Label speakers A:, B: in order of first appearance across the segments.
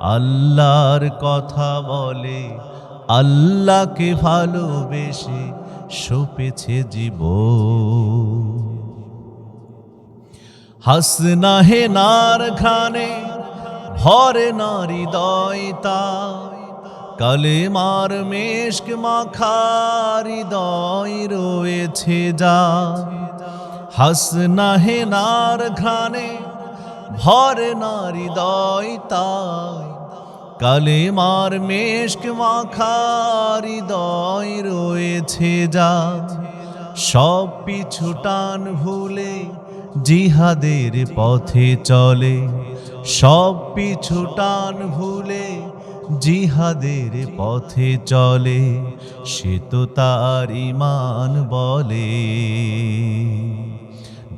A: আল্লাহর কথা বলে, আল্লাহকে ভালোবেসে সপেছে জীব হাসনা হে নার ঘানে ভরে নারী দয়তা কালে মার মেশক মাখারি দয় রয়েছে যা। হাসনা হে নার ঘানে ভরে নারী দয়তা কালে মার মেশক মাখারি দয় রয়েছে যা সব পিছু টান ভুলে জিহাদের পথে চলে। সব পিছু টান ভুলে জিহাদের পথে চলে। সে তো তার ইমান বলে।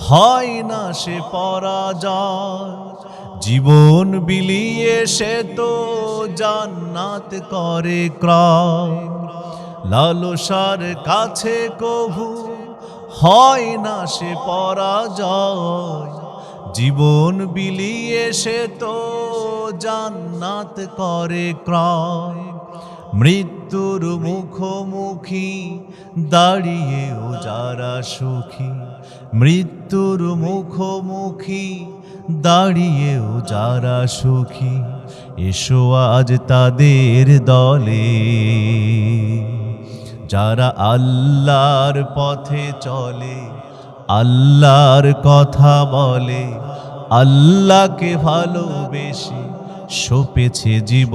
A: হয় না সে পরাজয়। জীবন বিলিয়ে সে তো জান্নাত করে ক্রয়। লালসার কাছে কভু হয় না সে পরাজয়। জীবন বিলিয়ে সে তো জান্নাত করে ক্রয়। মৃত্যুর মুখোমুখি দাঁড়িয়েও যারা সুখী, মৃত্যুর মুখোমুখি দাঁড়িয়েও যারা সুখী, এসো আজ তাদের দলে। যারা আল্লাহর পথে চলে, আল্লাহর কথা বলে, আল্লাহকে ভালোবেসে সপেছে জীব